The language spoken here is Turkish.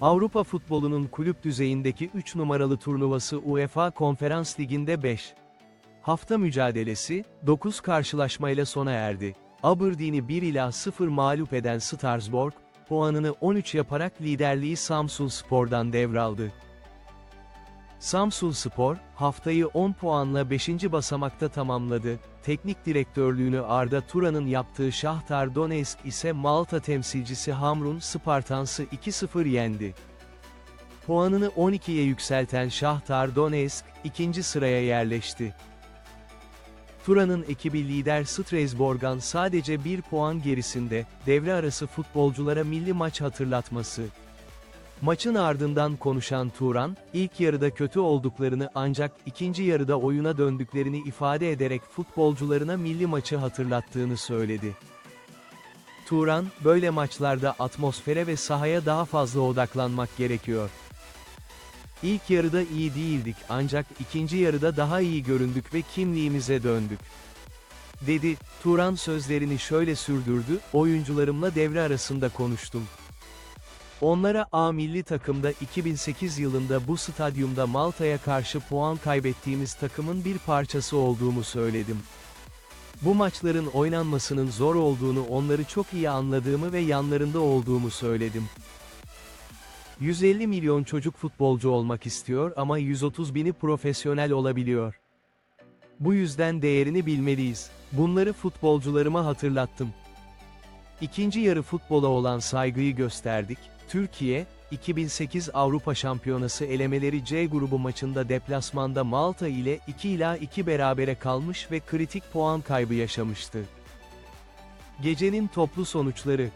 Avrupa futbolunun kulüp düzeyindeki 3 numaralı turnuvası UEFA Konferans Ligi'nde 5. Hafta mücadelesi, 9 karşılaşmayla sona erdi. Aberdeen'i 1 ila 0 mağlup eden Strasbourg, puanını 13 yaparak liderliği Samsun Spor'dan devraldı. Samsun Spor, haftayı 10 puanla 5. basamakta tamamladı. Teknik direktörlüğünü Arda Turan'ın yaptığı Şahtar Donetsk ise Malta temsilcisi Hamrun Spartans'ı 2-0 yendi. Puanını 12'ye yükselten Şahtar Donetsk, ikinci sıraya yerleşti. Turan'ın ekibi lider Strasbourg'an sadece bir puan gerisinde, devre arası futbolculara milli maç hatırlatması. Maçın ardından konuşan Turan, ilk yarıda kötü olduklarını ancak ikinci yarıda oyuna döndüklerini ifade ederek futbolcularına milli maçı hatırlattığını söyledi. Turan, böyle maçlarda atmosfere ve sahaya daha fazla odaklanmak gerekiyor. İlk yarıda iyi değildik ancak ikinci yarıda daha iyi göründük ve kimliğimize döndük. Dedi, Turan sözlerini şöyle sürdürdü, oyuncularımla devre arasında konuştum. Onlara A milli takımda 2008 yılında bu stadyumda Malta'ya karşı puan kaybettiğimiz takımın bir parçası olduğumu söyledim. Bu maçların oynanmasının zor olduğunu onları çok iyi anladığımı ve yanlarında olduğumu söyledim. 150 milyon çocuk futbolcu olmak istiyor ama 130 bini profesyonel olabiliyor. Bu yüzden değerini bilmeliyiz. Bunları futbolcularıma hatırlattım. İkinci yarı futbola olan saygıyı gösterdik. Türkiye, 2008 Avrupa Şampiyonası elemeleri C grubu maçında deplasmanda Malta ile 2 ila 2 berabere kalmış ve kritik puan kaybı yaşamıştı. Gecenin toplu sonuçları,